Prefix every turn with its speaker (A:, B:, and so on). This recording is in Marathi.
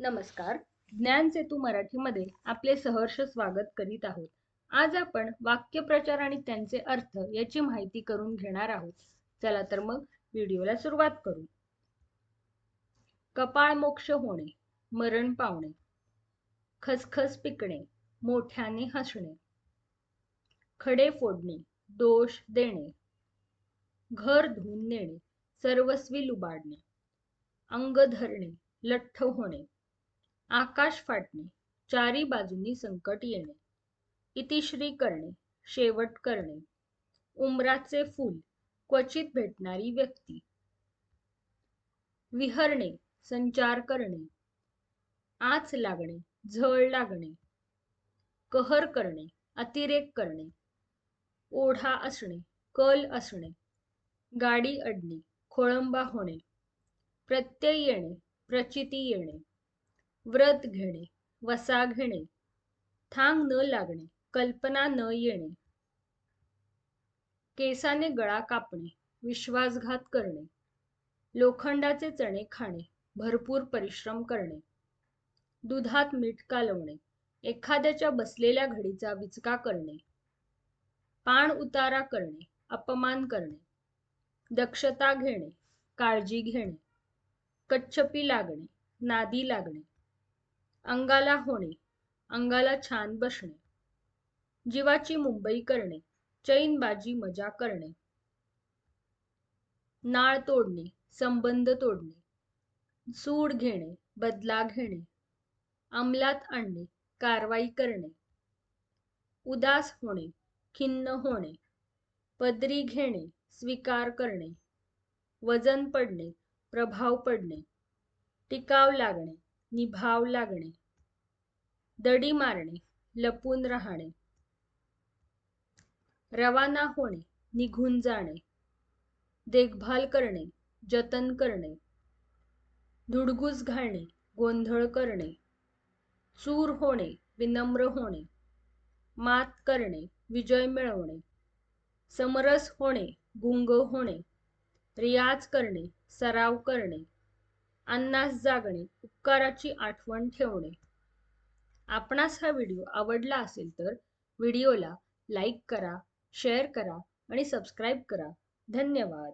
A: नमस्कार. ज्ञान सेतू मराठीमध्ये आपले सहर्ष स्वागत करीत आहोत. आज आपण वाक्यप्रचार आणि त्यांचे अर्थ याची माहिती करून घेणार आहोत. चला तर मग व्हिडिओला सुरुवात करू. कपाळ मोक्ष होणे मरण पावणे. खसखस पिकणे मोठ्याने हसणे. खडे फोडणे दोष देणे. घर धुवून नेणे सर्वस्वी लुबाडणे. अंग धरणे लठ्ठ होणे. आकाश फाटणे चारी बाजूंनी संकट येणे. इतिश्री करणे शेवट करणे. उमराचे फूल क्वचित भेटणारी व्यक्ती. विहरणे संचार करणे. आच लागणे झळ लागणे. कहर करणे अतिरेक करणे. ओढा असणे कल असणे. गाडी अडणे खोळंबा होणे. प्रत्यय येणे प्रचिती येणे. व्रत घेणे वसा घेणे थांग न लागणे कल्पना न येणे. केसाने गळा कापणे विश्वासघात करणे. लोखंडाचे चणे खाणे भरपूर परिश्रम करणे. दुधात मीठ कालवणे एखाद्याच्या बसलेल्या घडीचा विचका करणे. पाण उतारा करणे अपमान करणे. दक्षता घेणे काळजी घेणे. कच्छपी लागणे नादी लागणे. अंगाला होणे अंगाला छान बसणे जीवाची मुंबई करणे चैनबाजी मजा करणे नाळ तोडणे संबंध तोडणे सूड घेणे बदला घेणे अंमलात आणणे कारवाई करणे उदास होणे खिन्न होणे पदरी घेणे स्वीकार करणे वजन पडणे प्रभाव पडणे टिकाव लागणे निभाव लागणे. दडी मारणे लपून राहणे. रवाना होणे निघून जाणे. देखभाल करणे जतन करणे. धुडगूस घालणे गोंधळ करणे. चूर होणे विनम्र होणे. मात करणे विजय मिळवणे. समरस होणे गुंग होणे. रियाज करणे सराव करणे. अन्नास जागणे उपकाराची आठवण ठेवणे. आपणास हा व्हिडिओ आवडला असेल तर व्हिडिओला लाईक करा शेअर करा आणि सबस्क्राईब करा. धन्यवाद.